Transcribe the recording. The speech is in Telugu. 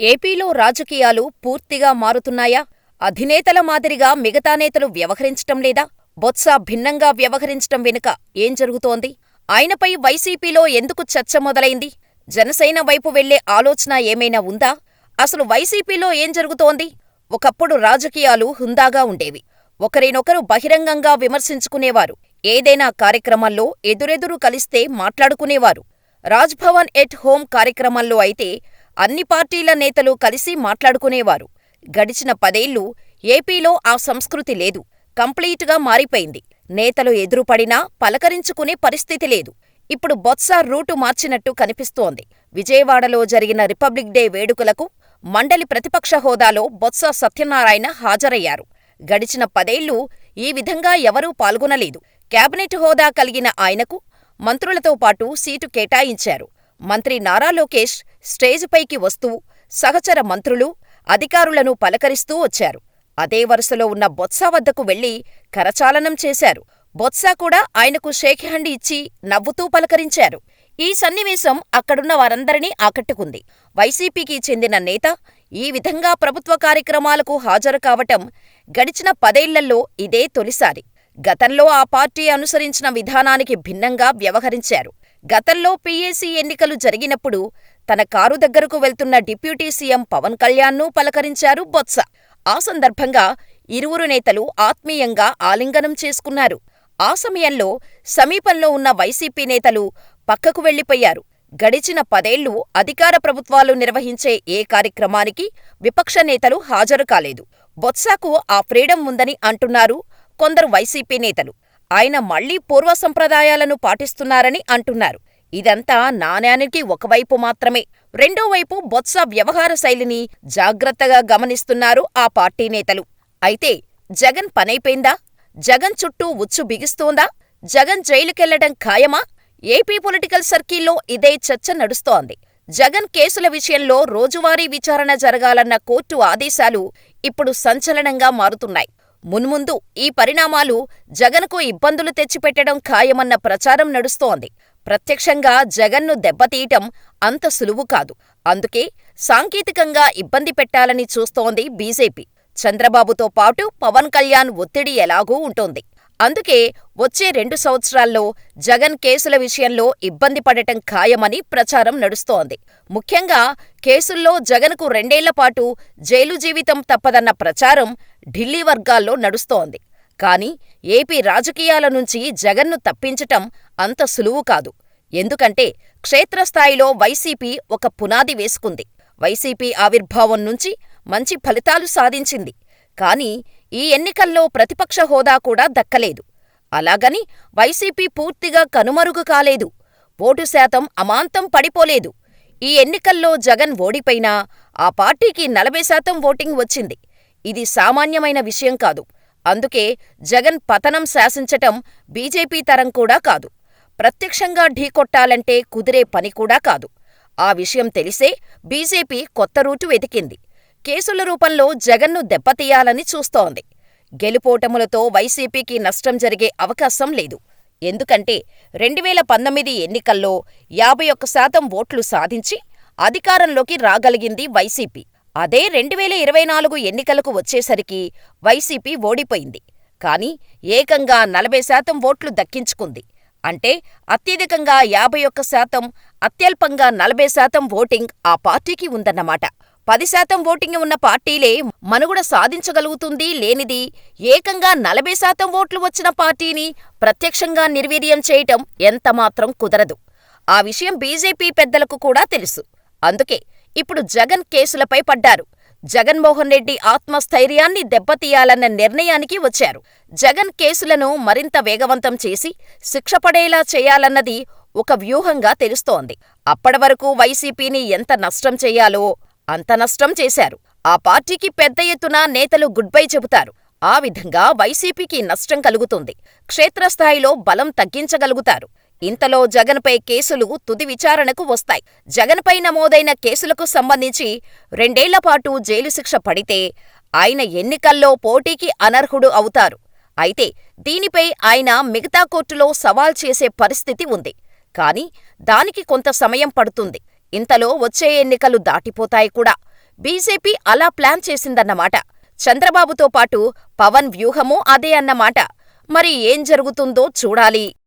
ఏపీలో రాజకీయాలు పూర్తిగా మారుతున్నాయా? అధినేతల మాదిరిగా మిగతా నేతలు వ్యవహరించటం లేదా? బొత్స భిన్నంగా వ్యవహరించటం వెనుక ఏం జరుగుతోంది? ఆయనపై వైసీపీలో ఎందుకు చర్చ మొదలైంది? జనసేన వైపు వెళ్ళే ఆలోచన ఏమైనా ఉందా? అసలు వైసీపీలో ఏం జరుగుతోంది? ఒకప్పుడు రాజకీయాలు హుందాగా ఉండేవి. ఒకరినొకరు బహిరంగంగా విమర్శించుకునేవారు. ఏదైనా కార్యక్రమంలో ఎదురెదురు కలిస్తే మాట్లాడుకునేవారు. రాజ్భవన్ ఎట్ హోమ్ కార్యక్రమంలో అయితే అన్ని పార్టీల నేతలు కలిసి మాట్లాడుకునేవారు. గడిచిన పదేళ్ళు ఏపీలో ఆ సంస్కృతి లేదు. కంప్లీటుగా మారిపోయింది. నేతలు ఎదురుపడినా పలకరించుకునే పరిస్థితి లేదు. ఇప్పుడు బొత్స రూటు మార్చినట్టు కనిపిస్తోంది. విజయవాడలో జరిగిన రిపబ్లిక్ డే వేడుకలకు మండలి ప్రతిపక్ష హోదాలో బొత్స సత్యనారాయణ హాజరయ్యారు. గడిచిన పదేళ్ళు ఈ విధంగా ఎవరూ పాల్గొనలేదు. కేబినెట్ హోదా కలిగిన ఆయనకు మంత్రులతో పాటు సీటు కేటాయించారు. మంత్రి నారా లోకేష్ స్టేజిపైకి వస్తూ సహచర మంత్రులు, అధికారులను పలకరిస్తూ వచ్చారు. అదే వరుసలో ఉన్న బొత్స వద్దకు వెళ్ళి కరచాలనం చేశారు. బొత్స కూడా ఆయనకు షేక్ హ్యాండ్ ఇచ్చి నవ్వుతూ పలకరించారు. ఈ సన్నివేశం అక్కడున్న వారందరినీ ఆకట్టుకుంది. వైసీపీకి చెందిన నేత ఈ విధంగా ప్రభుత్వ కార్యక్రమాలకు హాజరు కావటం గడిచిన పదేళ్ళలో ఇదే తొలిసారి. గతంలో ఆ పార్టీ అనుసరించిన విధానానికి భిన్నంగా వ్యవహరించారు. గతంలో పీఏసీ ఎన్నికలు జరిగినప్పుడు తన కారు దగ్గరకు వెళ్తున్న డిప్యూటీ సీఎం పవన్ కళ్యాణ్ను పలకరించారు బొత్స. ఆ సందర్భంగా ఇరువురు నేతలు ఆత్మీయంగా ఆలింగనం చేసుకున్నారు. ఆ సమయంలో సమీపంలో ఉన్న వైసీపీ నేతలు పక్కకు వెళ్ళిపోయారు. గడిచిన పదేళ్ళు అధికార ప్రభుత్వాలు నిర్వహించే ఏ కార్యక్రమానికి విపక్ష నేతలు హాజరు కాలేదు. బొత్సకు ఆ ఫ్రీడమ్ ఉందని అంటున్నారు కొందరు వైసీపీ నేతలు. ఆయన మళ్ళీ పూర్వ సంప్రదాయాలను పాటిస్తున్నారని అంటున్నారు. ఇదంతా నాణేనికి ఒకవైపు మాత్రమే. రెండో వైపు బొత్స వ్యవహార శైలిని జాగ్రత్తగా గమనిస్తున్నారు ఆ పార్టీ నేతలు. అయితే జగన్ పనైపోయిందా? జగన్ చుట్టూ ఉచ్చు బిగుస్తోందా? జగన్ జైలుకెళ్ళడం ఖాయమా? ఏపీ పొలిటికల్ సర్కిల్లో ఇదే చర్చ నడుస్తోంది. జగన్ కేసుల విషయంలో రోజువారీ విచారణ జరగాలన్న కోర్టు ఆదేశాలు ఇప్పుడు సంచలనంగా మారుతున్నాయి. మున్ముందు ఈ పరిణామాలు జగన్కు ఇబ్బందులు తెచ్చిపెట్టడం ఖాయమన్న ప్రచారం నడుస్తోంది. ప్రత్యక్షంగా జగన్ను దెబ్బతీయటం అంత సులువు కాదు. అందుకే సాంకేతికంగా ఇబ్బంది పెట్టాలని చూస్తోంది బీజేపీ. చంద్రబాబుతో పాటు పవన్ కళ్యాణ్ ఒత్తిడి ఎలాగూ ఉంటోంది. అందుకే వచ్చే రెండు సంవత్సరాల్లో జగన్ కేసుల విషయంలో ఇబ్బంది పడటం ఖాయమని ప్రచారం నడుస్తోంది. ముఖ్యంగా కేసుల్లో జగన్కు రెండేళ్ళపాటు జైలు జీవితం తప్పదన్న ప్రచారం ఢిల్లీ వర్గాల్లో నడుస్తోంది. కానీ ఏపీ రాజకీయాల నుంచి జగన్ను తప్పించటం అంత సులువు కాదు. ఎందుకంటే క్షేత్రస్థాయిలో వైసీపీ ఒక పునాది వేసుకుంది. వైసీపీ ఆవిర్భావం నుంచి మంచి ఫలితాలు సాధించింది. కానీ ఈ ఎన్నికల్లో ప్రతిపక్ష హోదా కూడా దక్కలేదు. అలాగని వైసీపీ పూర్తిగా కనుమరుగు కాలేదు. ఓటు శాతం అమాంతం పడిపోలేదు. ఈ ఎన్నికల్లో జగన్ ఓడిపోయినా ఆ పార్టీకి నలభై శాతం ఓటింగ్ వచ్చింది. ఇది సామాన్యమైన విషయం కాదు. అందుకే జగన్ పతనం శాసించటం బీజేపీ తరం కూడా కాదు. ప్రత్యక్షంగా ఢీకొట్టాలంటే కుదిరే పని కూడా కాదు. ఆ విషయం తెలిసే బీజేపీ కొత్త రూటు వెతికింది. కేసుల రూపంలో జగన్ను దెబ్బతీయాలని చూస్తోంది. గెలుపోటములతో వైసీపీకి నష్టం జరిగే అవకాశం లేదు. ఎందుకంటే రెండువేల పంతొమ్మిది ఎన్నికల్లో యాభై ఒక్క శాతం ఓట్లు సాధించి అధికారంలోకి రాగలిగింది వైసీపీ. అదే రెండువేల ఇరవై నాలుగు ఎన్నికలకు వచ్చేసరికి వైసీపీ ఓడిపోయింది. కానీ ఏకంగా నలభై శాతం ఓట్లు దక్కించుకుంది. అంటే అత్యధికంగా యాభై ఒక్క శాతం, అత్యల్పంగా నలభై శాతం ఓటింగ్ ఆ పార్టీకి ఉందన్నమాట. పది శాతం ఓటింగ్ ఉన్న పార్టీలే మనుగడ సాధించగలుగుతుంది లేనిది ఏకంగా నలభై శాతం ఓట్లు వచ్చిన పార్టీని ప్రత్యక్షంగా నిర్వీర్యం చేయటం ఎంతమాత్రం కుదరదు. ఆ విషయం బీజేపీ పెద్దలకు కూడా తెలుసు. అందుకే ఇప్పుడు జగన్ కేసులపై పడ్డారు. జగన్మోహన్ రెడ్డి ఆత్మస్థైర్యాన్ని దెబ్బతీయాలన్న నిర్ణయానికి వచ్చారు. జగన్ కేసులను మరింత వేగవంతం చేసి శిక్షపడేలా చేయాలన్నది ఒక వ్యూహంగా తెలుస్తోంది. అప్పటివరకు వైసీపీని ఎంత నష్టం చెయ్యాలో అంత నష్టం చేశారు. ఆ పార్టీకి పెద్ద ఎత్తున నేతలు గుడ్బై చెబుతారు. ఆ విధంగా వైసీపీకి నష్టం కలుగుతుంది. క్షేత్రస్థాయిలో బలం తగ్గించగలుగుతారు. ఇంతలో జగన్పై కేసులు తుది విచారణకు వస్తాయి. జగన్పై నమోదైన కేసులకు సంబంధించి రెండేళ్ళపాటు జైలు శిక్ష పడితే ఆయన ఎన్నికల్లో పోటీకి అనర్హుడు అవుతారు. అయితే దీనిపై ఆయన మిగతా కోర్టులో సవాల్ చేసే పరిస్థితి ఉంది. కానీ దానికి కొంత సమయం పడుతుంది. ఇంతలో వచ్చే ఎన్నికలు దాటిపోతాయి కూడా. బీజేపీ అలా ప్లాన్ చేసిందన్నమాట. చంద్రబాబుతో పాటు పవన్ వ్యూహమూ అదే అన్నమాట. మరి ఏం జరుగుతుందో చూడాలి.